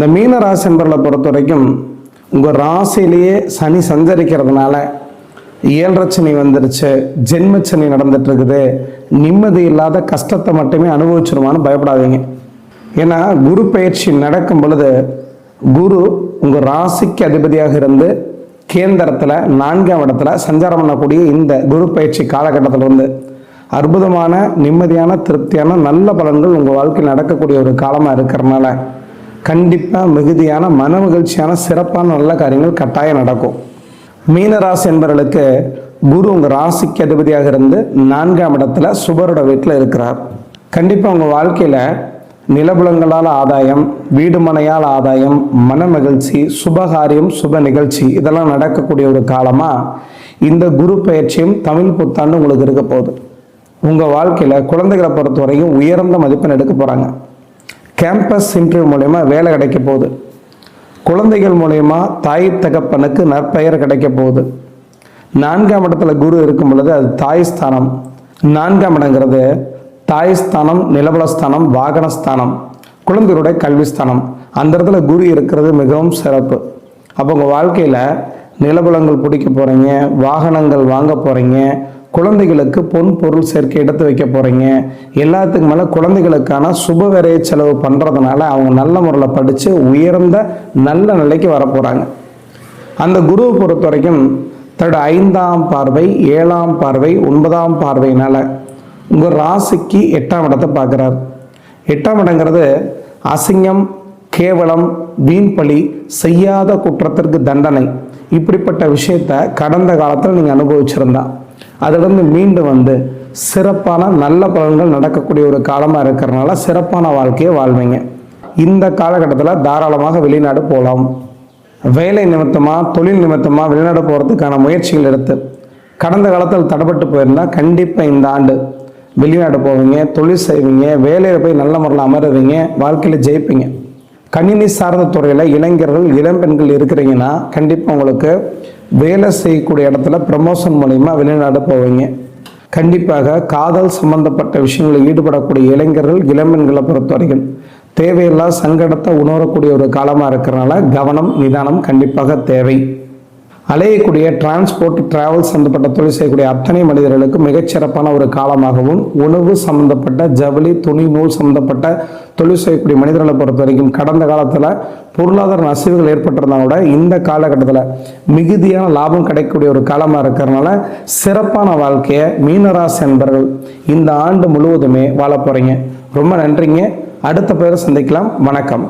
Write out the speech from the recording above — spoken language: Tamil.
இந்த மீன ராசி என்பர்களை பொறுத்த வரைக்கும் உங்கள் ராசியிலேயே சனி சஞ்சரிக்கிறதுனால ஏழரை வந்துருச்சு ஜென்மச்சனி நடந்துட்டு இருக்குது நிம்மதி இல்லாத கஷ்டத்தை மட்டுமே அனுபவிச்சிருமான்னு பயப்படாதீங்க. ஏன்னா குரு பயிற்சி நடக்கும் பொழுது குரு உங்கள் ராசிக்கு அதிபதியாக இருந்து கேந்திரத்தில் நான்காம் இடத்துல சஞ்சாரம் பண்ணக்கூடிய இந்த குரு பயிற்சி காலகட்டத்தில் வந்து அற்புதமான நிம்மதியான திருப்தியான நல்ல பலன்கள் உங்கள் வாழ்க்கையில் நடக்கக்கூடிய ஒரு காலமாக இருக்கிறனால கண்டிப்பாக மிகுதியான மன மகிழ்ச்சியான சிறப்பான நல்ல காரியங்கள் கட்டாயம் நடக்கும். மீனராசி என்பவர்களுக்கு குரு உங்கள் ராசிக்கு அதிபதியாக இருந்து நான்காம் இடத்துல சுபரோட வீட்டில் இருக்கிறார். கண்டிப்பாக உங்கள் வாழ்க்கையில் நிலபுலங்களால் ஆதாயம் வீடு மனையால் ஆதாயம் மன மகிழ்ச்சி சுபகாரியம் சுப நிகழ்ச்சி இதெல்லாம் நடக்கக்கூடிய ஒரு காலமாக இந்த குரு பயிற்சியும் தமிழ் புத்தாண்டு உங்களுக்கு இருக்க போகுது. உங்கள் வாழ்க்கையில் குழந்தைகளை பொறுத்த வரைக்கும் உயர்ந்த மதிப்பெண் எடுக்க போகிறாங்க கேம்பஸ் இன்டர்வியூ மூலயமா வேலை கிடைக்க போகுது. குழந்தைகள் மூலயமா தாய் தகப்பனுக்கு நற்பெயர் கிடைக்க போகுது. நான்காம் இடத்துல குரு இருக்கும் பொழுது அது தாய் ஸ்தானம். நான்காம் இடங்கிறது தாய் ஸ்தானம் நிலபலஸ்தானம் வாகனஸ்தானம் குழந்தைகளுடைய கல்விஸ்தானம் அந்த இடத்துல குரு இருக்கிறது மிகவும் சிறப்பு. அப்போ உங்கள் வாழ்க்கையில் நிலபலங்கள் பிடிக்க போகிறீங்க வாகனங்கள் வாங்க போகிறீங்க குழந்தைகளுக்கு பொன் பொருள் சேர்க்கை எடுத்து வைக்க போகிறீங்க எல்லாத்துக்கு மேலே குழந்தைகளுக்கான சுப விரைய செலவு பண்ணுறதுனால அவங்க நல்ல முறையில் படித்து உயர்ந்த நல்ல நிலைக்கு வரப்போகிறாங்க அந்த குருவை பொறுத்த வரைக்கும் தன்னோட ஐந்தாம் பார்வை ஏழாம் பார்வை ஒன்பதாம் பார்வையினால் உங்கள் ராசிக்கு எட்டாம் இடத்தை பார்க்குறார். எட்டாம் இடங்கிறது அசிங்கம் கேவலம் வீண்பழி செய்யாத குற்றத்திற்கு தண்டனை. இப்படிப்பட்ட விஷயத்த கடந்த காலத்தில் நீங்கள் அனுபவிச்சிருந்தா. அதிலிருந்து மீண்டு வந்து சிறப்பான நல்ல பலன்கள் நடக்கக்கூடிய ஒரு காலமாக இருக்கிறனால சிறப்பான வாழ்க்கையை வாழ்வீங்க. இந்த காலகட்டத்தில் தாராளமாக வெளிநாடு போகலாம் வேலை நிமித்தமாக தொழில் நிமித்தமாக வெளிநாடு போகிறதுக்கான முயற்சிகள் எடுத்து கடந்த காலத்தில் தடைப்பட்டு போயிருந்தால் கண்டிப்பாக இந்த ஆண்டு வெளிநாடு போவீங்க தொழில் செய்வீங்க வேலையில் போய் நல்ல முறையில் அமருவீங்க வாழ்க்கையில் ஜெயிப்பீங்க. கணினி சார்ந்த துறையில் இளைஞர்கள் இளம்பெண்கள் இருக்கிறீங்கன்னா கண்டிப்பாக உங்களுக்கு வேலை செய்யக்கூடிய இடத்துல ப்ரமோஷன் மூலிமா வெளிநாடு போவீங்க. கண்டிப்பாக காதல் சம்பந்தப்பட்ட விஷயங்களில் ஈடுபடக்கூடிய இளைஞர்கள் இளம்பெண்களை பொறுத்த வரைக்கும் தேவையில்லா சங்கடத்தை உணரக்கூடிய ஒரு காலமாக இருக்கிறனால கவனம் நிதானம் கண்டிப்பாக தேவை. அலையக்கூடிய டிரான்ஸ்போர்ட் டிராவல் சம்பந்தப்பட்ட தொழில் செய்யக்கூடிய அத்தனை மனிதர்களுக்கு மிகச்சிறப்பான ஒரு காலமாகவும் உணவு சம்பந்தப்பட்ட ஜவுளி துணி நூல் சம்பந்தப்பட்ட தொழில் செய்யக்கூடிய மனிதர்களை பொறுத்த வரைக்கும் கடந்த காலத்தில் பொருளாதார நசிவுகள் ஏற்பட்டிருந்தா கூட இந்த காலகட்டத்தில் மிகுதியான லாபம் கிடைக்கக்கூடிய ஒரு காலமாக இருக்கிறனால சிறப்பான வாழ்க்கையை மீனராசி என்பர்கள் இந்த ஆண்டு முழுவதுமே வாழ போகிறீங்க ரொம்ப நன்றிங்க. அடுத்த பேரை சந்திக்கலாம். வணக்கம்.